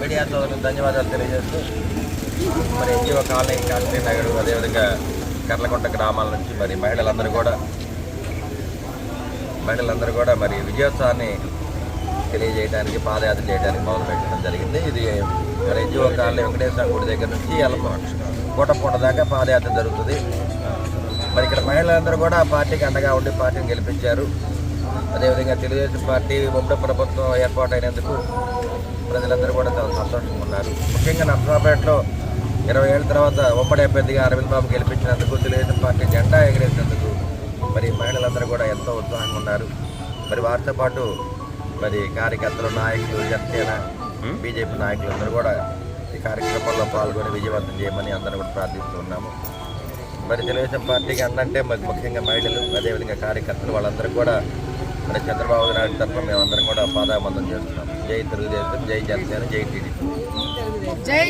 Media సోదరులకు ధన్యవాదాలు తెలియజేస్తూ మరి ఎన్జిఓ కాలనీ కాశ్మీర్ నగర్ అదేవిధంగా కర్లకొండ గ్రామాల నుంచి మరి మహిళలందరూ కూడా మహిళలందరూ కూడా మరి విజయోత్సవాన్ని తెలియజేయడానికి పాదయాత్ర చేయడానికి మొదలుపెట్టడం జరిగింది. ఇది మరి ఎన్జిఓ కాలనీ వెంకటేశ్వర గుడి దగ్గర నుంచి ఎల్లమ్మ కోటపూట దాకా పాదయాత్ర జరుగుతుంది. మరి ఇక్కడ మహిళలందరూ కూడా పార్టీకి అండగా ఉండి పార్టీని గెలిపించారు. అదేవిధంగా తెలుగుదేశం పార్టీ ఉమ్మడి ప్రభుత్వం ఏర్పాటైనందుకు ప్రజలందరూ కూడా చాలా సంతోషంగా ఉన్నారు. ముఖ్యంగా నర్సరాపేటలో ఇరవై ఏళ్ళ తర్వాత ఉమ్మడి అభ్యర్థిగా అరవింద్ బాబు గెలిపించినందుకు తెలుగుదేశం పార్టీ జెండా ఎగిరేసినందుకు మరి మహిళలందరూ కూడా ఎంతో ఉత్సాహంగా ఉన్నారు. మరి వారితో పాటు మరి కార్యకర్తలు నాయకులు జనసేన బీజేపీ నాయకులందరూ కూడా ఈ కార్యక్రమంలో పాల్గొని విజయవంతం చేయమని అందరూ కూడా ప్రార్థిస్తున్నాము మరి తెలుగుదేశం పార్టీకి అందంటే మరి ముఖ్యంగా మహిళలు అదేవిధంగా కార్యకర్తలు వాళ్ళందరూ కూడా మరి చంద్రబాబు నాయుడు తరఫున మేమందరం కూడా పాదాబంధం చేస్తున్నాం జై తెలుగుదేశం జై జనసేన జై టీడీపీ. జై